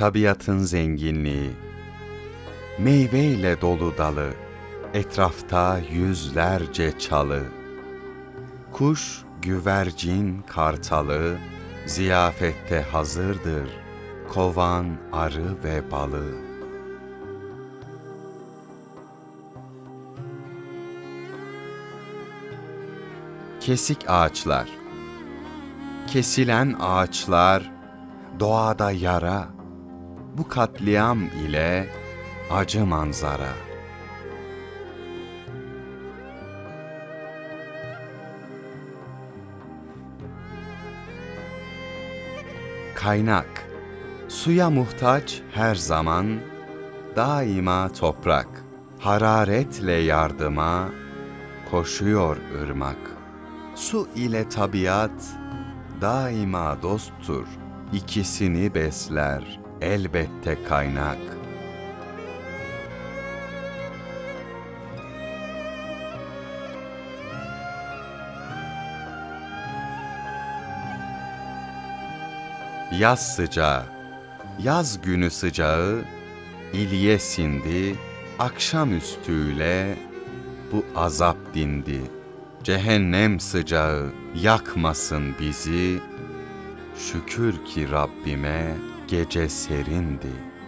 tabiatın zenginliği, meyveyle dolu dalı, etrafta yüzlerce çalı, kuş, güvercin, kartalı, ziyafette hazırdır, kovan, arı ve balı. Kesik ağaçlar. Kesilen ağaçlar doğada yara, bu katliam ile acı manzara. Kaynak Suya muhtaç her zaman, daima toprak. Hararetle yardıma koşuyor ırmak. Su ile tabiat daima dosttur. İkisini besler elbette kaynak. Yaz sıcağı, yaz günü sıcağı, İlye sindi, akşamüstüyle bu azap dindi. Cehennem sıcağı yakmasın bizi, şükür ki Rabbime gece serindi.''